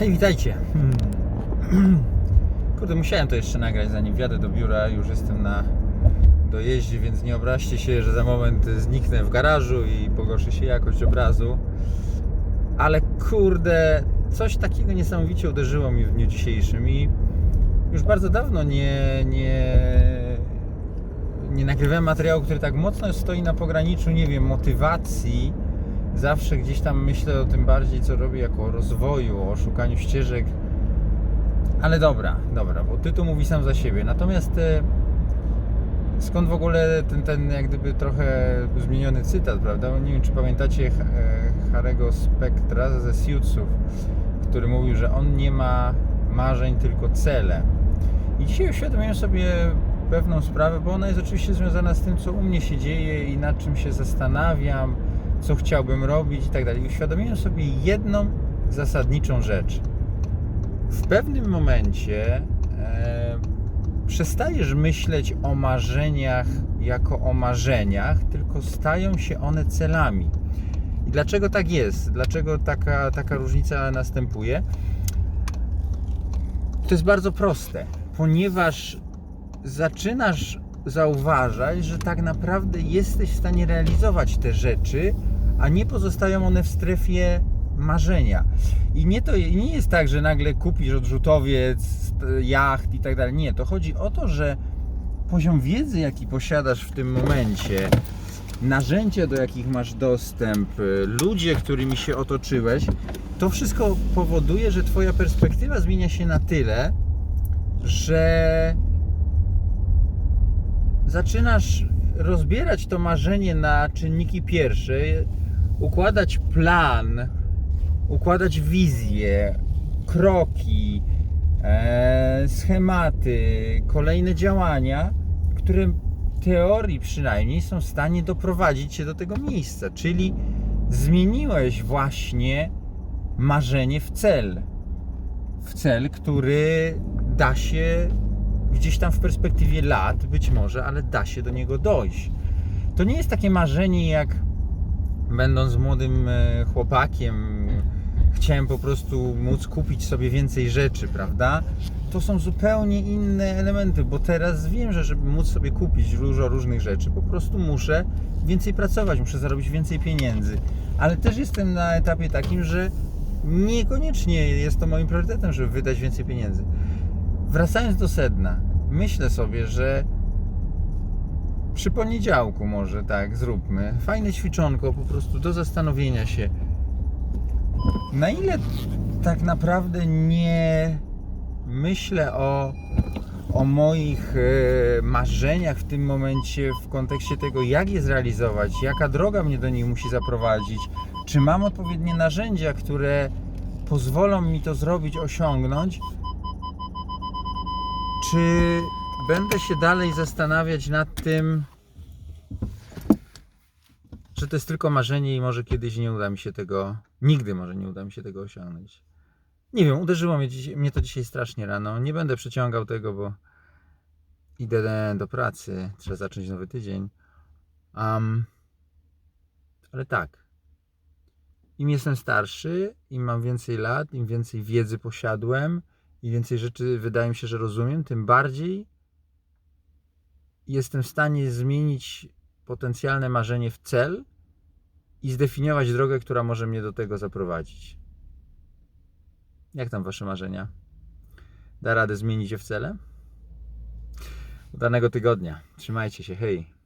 Hej, witajcie. Hmm. Kurde, musiałem to jeszcze nagrać zanim wjadę do biura. Już jestem na dojeździe, więc nie obraźcie się, że za moment zniknę w garażu i pogorszy się jakość obrazu. Ale kurde, coś takiego niesamowicie uderzyło mi w dniu dzisiejszym i już bardzo dawno nie, nie, nie nagrywałem materiału, który tak mocno stoi na pograniczu, nie wiem, motywacji. Zawsze gdzieś tam myślę o tym bardziej, co robię jako o rozwoju, o szukaniu ścieżek. Ale dobra, dobra, bo tytuł mówi sam za siebie. Natomiast e, skąd w ogóle ten, ten jak gdyby trochę zmieniony cytat, prawda? Nie wiem, czy pamiętacie e, Harego Spectra ze Suitsów, który mówił, że on nie ma marzeń, tylko cele. I dzisiaj uświadomiłem sobie pewną sprawę, bo ona jest oczywiście związana z tym, co u mnie się dzieje i nad czym się zastanawiam, co chciałbym robić i tak dalej. Uświadomiłem sobie jedną zasadniczą rzecz. W pewnym momencie e, przestajesz myśleć o marzeniach jako o marzeniach, tylko stają się one celami. I dlaczego tak jest? Dlaczego taka, taka różnica następuje? To jest bardzo proste, ponieważ zaczynasz zauważać, że tak naprawdę jesteś w stanie realizować te rzeczy, a nie pozostają one w strefie marzenia. I nie, to, nie jest tak, że nagle kupisz odrzutowiec, jacht i tak dalej. Nie, to chodzi o to, że poziom wiedzy, jaki posiadasz w tym momencie, narzędzia, do jakich masz dostęp, y, ludzie, którymi się otoczyłeś, to wszystko powoduje, że Twoja perspektywa zmienia się na tyle, że zaczynasz rozbierać to marzenie na czynniki pierwsze, układać plan, układać wizję, kroki, e, schematy, kolejne działania, które w teorii przynajmniej są w stanie doprowadzić cię do tego miejsca. Czyli zmieniłeś właśnie marzenie w cel. W cel, który da się gdzieś tam w perspektywie lat, być może, ale da się do niego dojść. To nie jest takie marzenie jak będąc młodym e, chłopakiem, chciałem po prostu móc kupić sobie więcej rzeczy, prawda? To są zupełnie inne elementy, bo teraz wiem, że żeby móc sobie kupić dużo różnych rzeczy, po prostu muszę więcej pracować, muszę zarobić więcej pieniędzy. Ale też jestem na etapie takim, że niekoniecznie jest to moim priorytetem, żeby wydać więcej pieniędzy. Wracając do sedna, myślę sobie, że przy poniedziałku może tak zróbmy. Fajne ćwiczonko po prostu do zastanowienia się. Na ile tak naprawdę nie myślę o, o moich e, marzeniach w tym momencie w kontekście tego, jak je zrealizować, jaka droga mnie do nich musi zaprowadzić, czy mam odpowiednie narzędzia, które pozwolą mi to zrobić, osiągnąć, czy będę się dalej zastanawiać nad tym, że to jest tylko marzenie i może kiedyś nie uda mi się tego, nigdy może nie uda mi się tego osiągnąć. Nie wiem, uderzyło mnie, dzisiaj, mnie to dzisiaj strasznie rano. Nie będę przeciągał tego, bo idę do pracy, trzeba zacząć nowy tydzień. Um, ale tak, im jestem starszy, im mam więcej lat, im więcej wiedzy posiadłem, i więcej rzeczy wydaje mi się, że rozumiem, tym bardziej jestem w stanie zmienić potencjalne marzenie w cel i zdefiniować drogę, która może mnie do tego zaprowadzić. Jak tam wasze marzenia? Da radę zmienić je w cele? Udanego tygodnia. Trzymajcie się, hej.